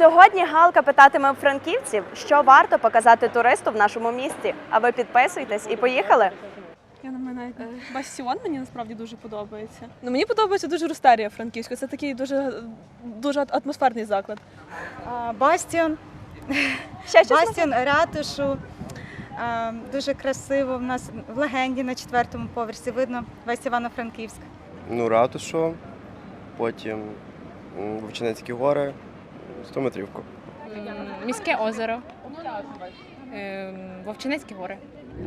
Сьогодні Галка питатиме у франківців, що варто показати туристу в нашому місті. А ви підписуйтесь і поїхали. Я на мене бастіон мені насправді дуже подобається. Ну мені подобається дуже Рустерія Франківська. Це такий дуже дуже атмосферний заклад. А, Бастіон, Ще щось? Бастіон, ратушу. А, Дуже красиво. В нас в легенді на четвертому поверсі видно весь Івано-Франківськ. Ну, ратушу, потім Вовчинецькі гори, 100 метрівку. Міське озеро, ем, Вовчинецькі гори.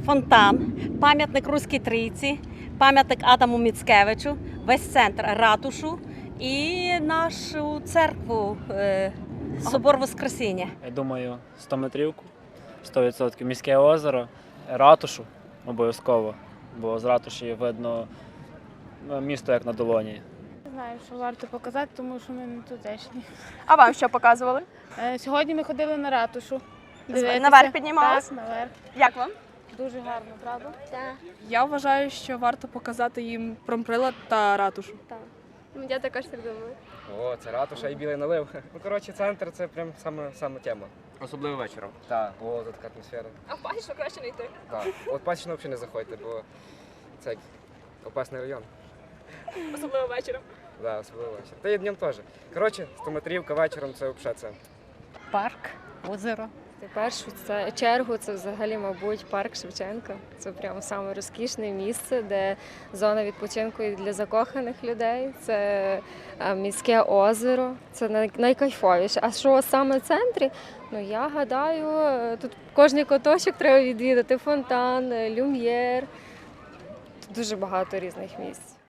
фонтан, пам'ятник Руській Трійці, пам'ятник Адаму Міцкевичу, весь центр ратушу і нашу церкву е, Собор Воскресіння. Я думаю, 100 метрівку, 100% міське озеро, ратушу обов'язково, бо з ратуші видно ну, місто як на долоні. Знаю, що варто показати, тому що ми не тутешні. А вам що показували? Е, Сьогодні ми ходили на ратушу. наверх піднімались? Так, наверх. Як вам? Дуже гарно, правда? Я вважаю, що варто показати їм промприлад та ратушу. Так. Я також так думаю. О, це ратуша і білий налив. Ну, коротше, центр це прям саме, саме тема. Особливо вечором. Так, о, тут така атмосфера. А в Пасічну краще не йти. Так. От пасічно взагалі не заходьте, бо це опасний район. Особливо вечором. Да, особливо вечір. Та і днем теж. Коротше, стометрівка вечором це взагалі це. Парк, озеро. В першу це чергу це взагалі, мабуть, парк Шевченка. Це прямо саме розкішне місце, де зона відпочинку і для закоханих людей. Це е, міське озеро, це найкайфовіше. А що саме в центрі? Ну я гадаю, е, тут кожний куточок треба відвідати. Фонтан, е, люм'єр. Тут дуже багато різних місць.